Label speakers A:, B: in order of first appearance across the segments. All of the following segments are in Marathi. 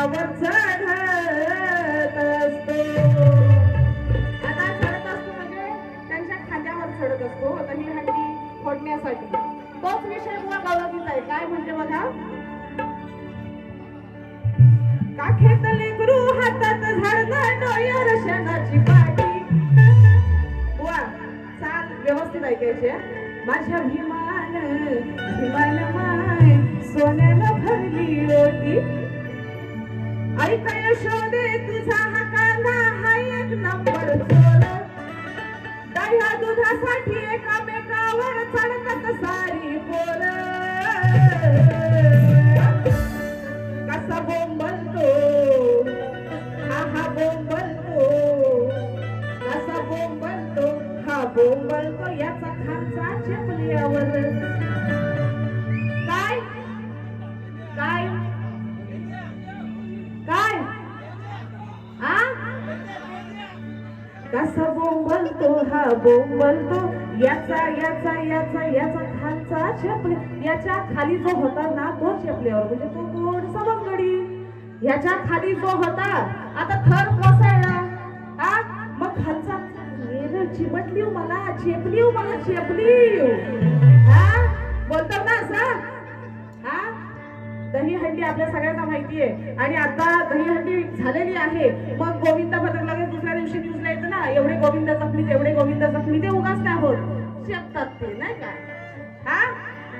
A: त्यांच्यावर चढत असतो. आता चढत असतो म्हणजे त्यांच्या खांद्यावर चढत असतो. दही हंडी फोडण्यासाठी. तोच विषय मुळा गवळणीचा आहे. काय म्हणजे बघा? काखेतले गुरु हातात झाड डोयर शेणाची पाटी. वा चाल व्यवस्थित ऐकायचे हं. माझ्या भीमान भीमान माय सोन्यानं भरली ओटी ऐकाय शोधे तुझा हा कांदा हा एक नंबर चोर दह्या दुधासाठी एकामेकावर चढतात सारी पोर कसा बोंबलतो हा हा बोंबलतो कसा बोंबलतो हा बोंबलतो याचा खालचा बोंबलतो. याचा याचा याचा याचा खालचा शेपले याच्या खाली जो होता ना तो शेपल्यावर. म्हणजे तो कोण सवंगडी याच्या खाली जो होता आता थर कोसळला. हा मग खालचा चिमटली हो मला चेपली हो मला चेपली. हा बोलतात ना असं? दही हंडी आपल्या सगळ्यांना माहिती आहे आणि आता दही हंडी झालेली आहे. मग गोविंद पथक लगेच दुसऱ्या दिवशी न्यूजला येतं ना. एवढे गोविंदाचा जखमी एवढे गोविंद जखमी ते उगाच नाही होत? शेकतात ते नाही का? हा?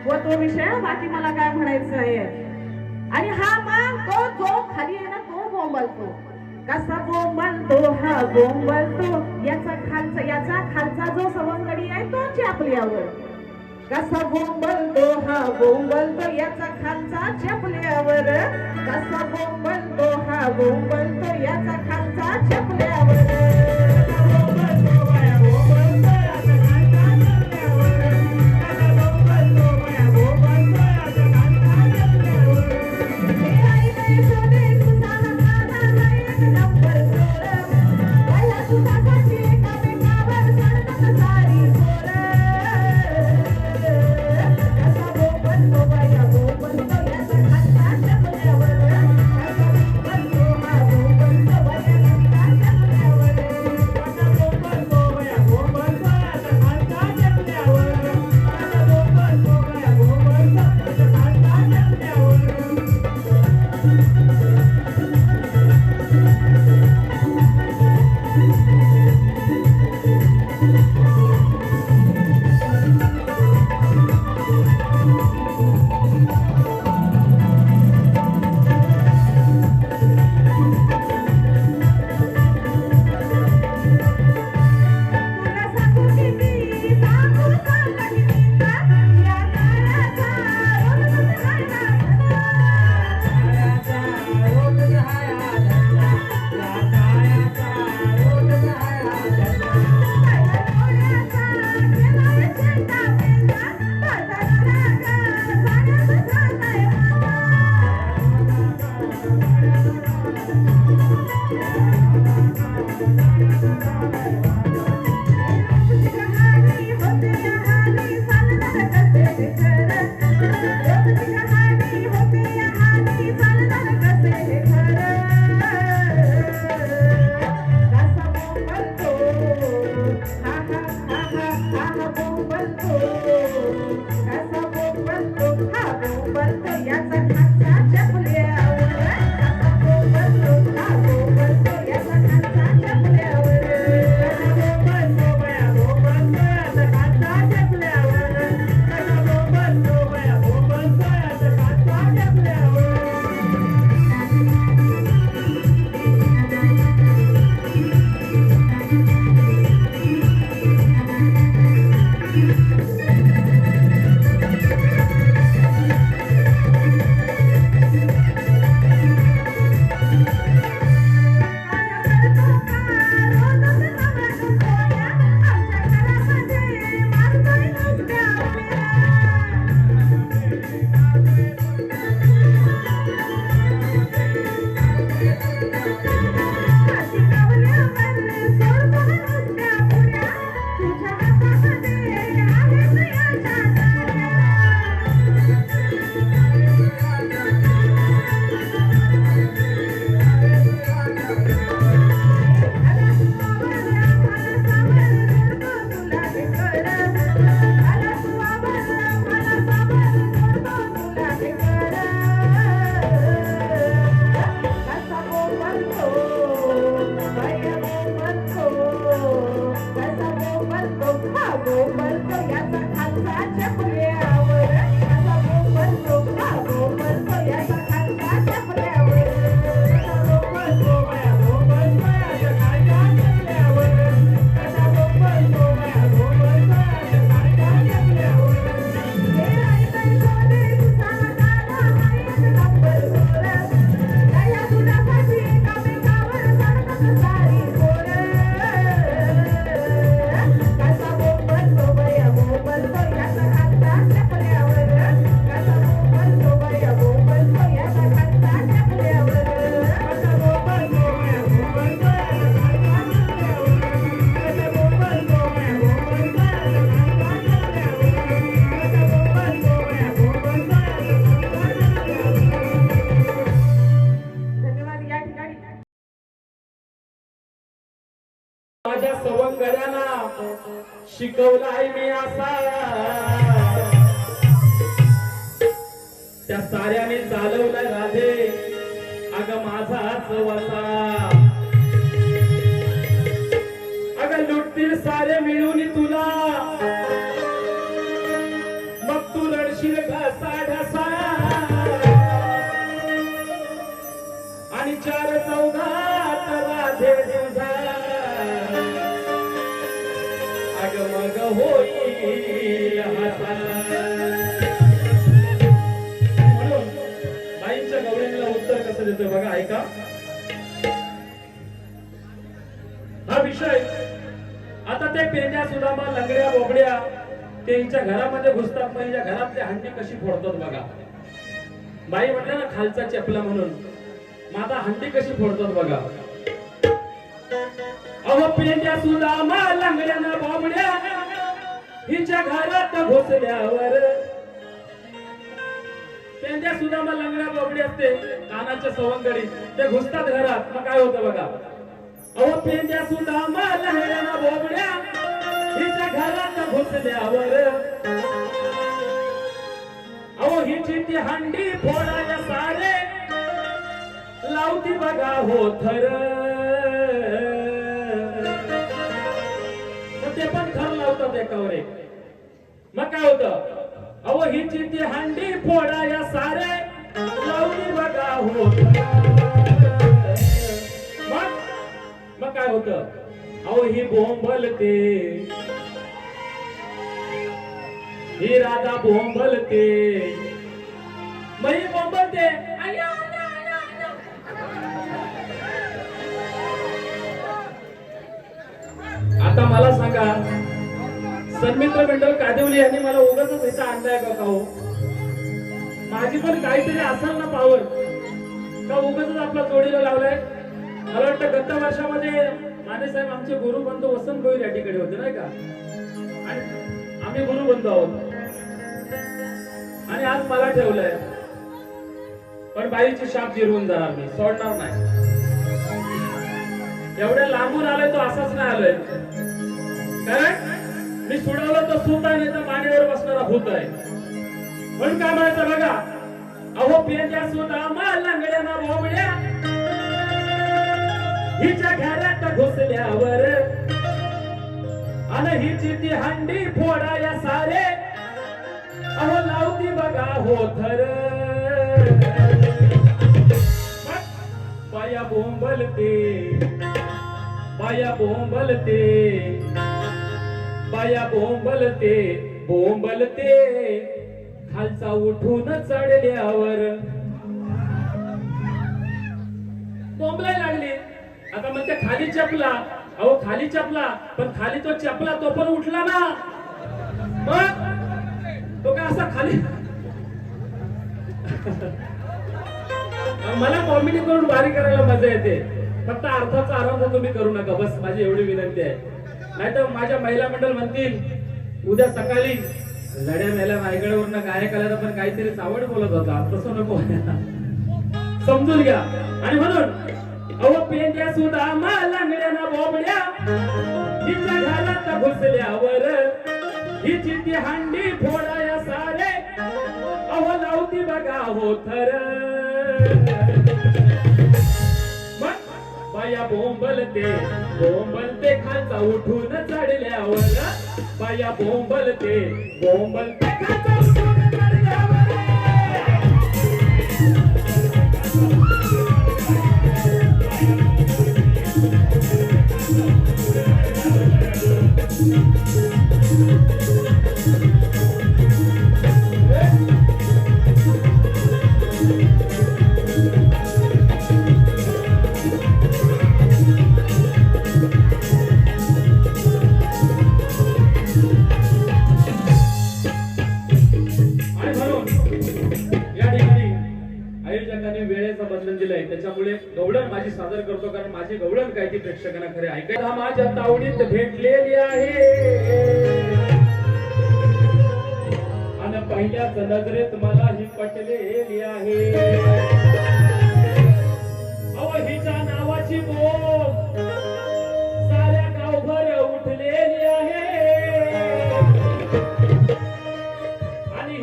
A: व तो विषय बाकी मला काय म्हणायचं आहे? आणि हा मग तो जो खाली आहे ना तो बोंबलतो. कसा बोंबलतो? हा बोंबलतो. याचा खालचा याचा खालचा जो सवंगडी आहे तो चॅपल्यावर कसा बोंबलतो? हा बोंबलतो. याचा खालचा चपल्यावर कसा बोंबलतो? हा बोंबलतो. याचा खालचा चपल्यावर
B: शिकवलाय मी असा त्या साऱ्याने चालवलाय राधे अग माझाच वसा अग लुटतील सारे मिळून तुला. मग तू रडशील घसा ढसा? आणि चार चौघात राधे दिवसा. होईल म्हणून बाईंच्या गवळणीला उत्तर कसं देतोय बघा ऐका हा विषय आता ते पेंड्या सुदामा लंगड्या बोबड्या त्यांच्या घरामध्ये घुसतात पण घरातली हंडी कशी फोडतात बघा बाई म्हटलं ना खालचा चपला म्हणून मग आता हंडी कशी फोडतात बघा अहो पेंड्या सुदामा लंगड्या ना बोबड्या हिच्या घरात घोसल्यावर त्यांच्या सुद्धा मग लंगड्या बाबडी असते कानाच्या सवंगडी ते घुसतात घरात. मग काय होतं बघा? अहो पेंड्या सुद्धा लंगड्या ना बोबड्या हिच्या घरात घुसल्यावर अहो हिची ती हंडी फोडाया सारे लावती बघा हो थर. ते पण थर लावतात एकावर एक. मग काय होतं? अहो हिची ती हंडी फोडाया सारे लावती बघा हो मग? मग काय होतं? अहो ही बोंबलते. ही राधा बोंबलते. मग ही बोंबलते. आता मला सांगा सन्मित्र मंडळ कादिवली यांनी मला उगाच इथं आणलाय का का हो माझी पण काहीतरी असाल ना पावर का उगाच आपला जोडीला लावलाय? मला वाटतं गत वर्षामध्ये माने साहेब आमचे गुरु बंधू वसंत गोईल या ठिकाणी होते नाही का? आणि आम्ही गुरुबंधू आहोत. आणि आज मला ठेवलंय. पण बाईची शाप जिरवून जाणार मी सोडणार नाही. एवढ्या लांबून आलोय तो असाच नाही आलोय. कारण मी सोडवलं तर सूत आहे नाही तर मानेवर बसणारा भूत आहे. म्हणून काय म्हणायचं बघा? अहो पेंड्या सुद्धा लंगड्या ना बोबड्या हिच्या घरात घुसल्यावर आणि हिची ती हंडी फोडाया सारे. अहो लावती बघा हो थर. पाया बोंबलते. पाया बोंबलते. बाया बोंबलते बोंबलते. खालचा उठून चढल्यावर. बोंबलाय लागली. आता म्हणते खाली चपला. अहो खाली चपला. पण खाली तो चपला तो पण उठला ना. मग? तो काय असा खाली? मला कॉमेडी करून बारी करायला मजा येते. फक्त अर्थाचा आरंभ तुम्ही करू नका. बस माझी एवढी विनंती आहे. नाहीतर माझ्या महिला मंडळ म्हणतील उद्या सकाळी लढ्या मेल्या रायगडावरनं गायक पण काहीतरी सावड बोलत होता. तसं नको. समजून घ्या. आणि म्हणून अहो पेंड्या सुद्धा लंगड्या ना बोबड्या हिच्या घरात घुसल्यावर हिची ती हांडी फोडाया सारे. अहो लावती बघा हो थर. बाया बोंबलते बोंबलते खालचा उठून चढल्यावर बाया बोंबलते बोंबलते खालचा प्रेक्षकांना खरे ऐकायला माझ्या तावडीत भेटलेली आहे. आणि पहिल्याच नजरेत मला ही पटलेली आहे. अव हिच्या नावाची बोल. गावभर उठलेली आहे. आणि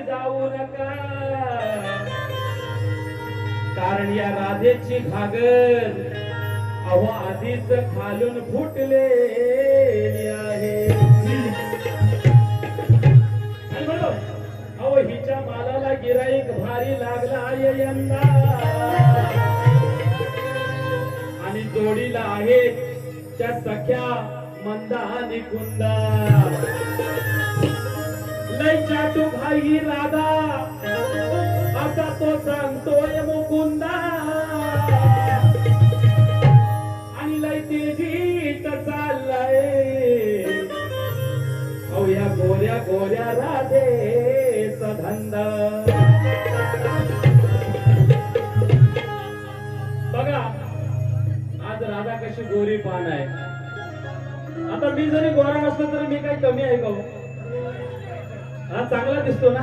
B: जाऊ नका. कारण या राधेची घागर अहो आधीच खालून फुटले आहे. अहो हिच्या मालाला गिराईक भारी लागला आहे यंदा. आणि जोडीला आहे त्या सख्या मंदा आणि कुंदा. लय चाटू भाई राधा. आता तो सांगतोय मुकुंदा. गोऱ्या गोऱ्या राधेचा धंदा बघा आज राधा कशी गोरी पान आहे. आता मी जरी गोरा नसलो तरी मी काही कमी आहे का हो? हा? चांगला दिसतो ना.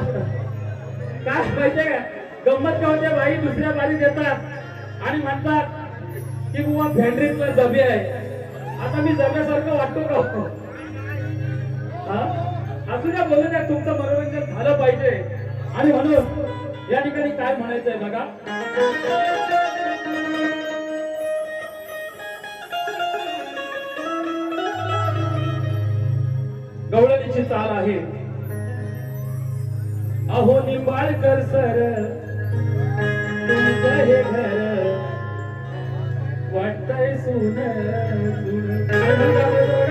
B: काय माहितीये का? गंमत का होते? बाई दुसऱ्या बारी देतात आणि म्हणतात की बुवा फॅन्ड्रीतला जबे आहे. आता मी जब्यासारखं वाटतो का हो? हा? असू द्या बोलू द्या तुमचं मनोरंजन झालं पाहिजे. आणि म्हणून या ठिकाणी काय म्हणायचंय बघा? गवळणीची चाल आहे. अहो निंबाळकर सर तुमचं हे घर वाटतय सुन सुन.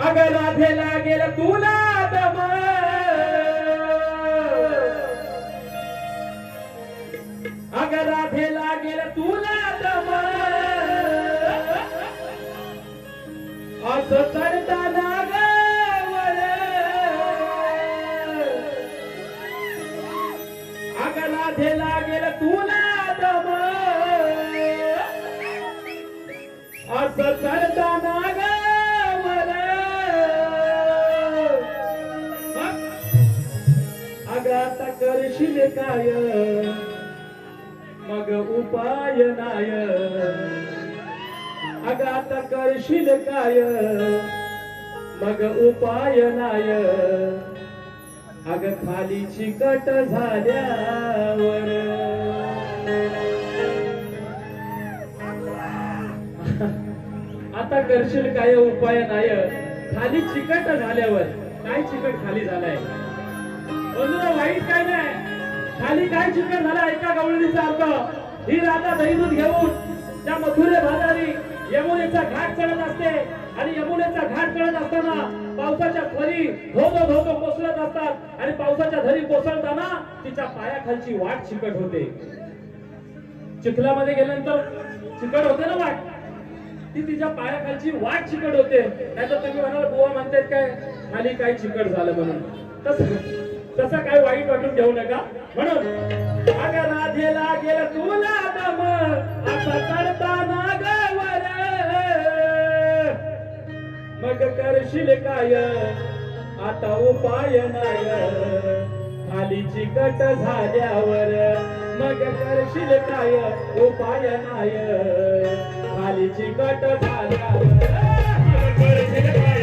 B: अग राधे लागेल तुला दम. अग राधे लागेल तुला दम. असं तर करशील मग उपाय नाय. अग आता करशील काय? मग उपाय नाय. अग खाली चिकट झाल्यावर. आता करशील काय? उपाय नाय. खाली चिकट झाल्यावर. काय चिकट खाली झालाय? वाईट काय नाही खाली काय चिकन झालं? ऐका गवळणीचा अर्थ. ही राधा दहीदूध घेऊन त्या मथुरे भाजारी यमुनेचा घाट चढत असते. आणि यमुनेचा घाट चढत असताना पावसाच्या धरी धोधो धोधो कोसळत असतात. आणि पावसाच्या धरी कोसळताना तिच्या पायाखालची वाट चिकट होते. चिखलामध्ये गेल्यानंतर चिकट होते ना वाट? ती तिच्या पायाखालची वाट चिकट होते. नाहीतर तुम्ही म्हणाल बुवा म्हणतायत काय? खाली काय चिकट झालं म्हणून. तसं तसं काय वाईट वाटून घेऊ नका. म्हणून अगं राधेला गेलं तुला दम आता चढताना गावर मग करशील काय? आता उपाय नाय खाली चिकट झाल्यावर मग करशील काय? उपाय नाय खाली चिकट झाल्यावर. करशील काय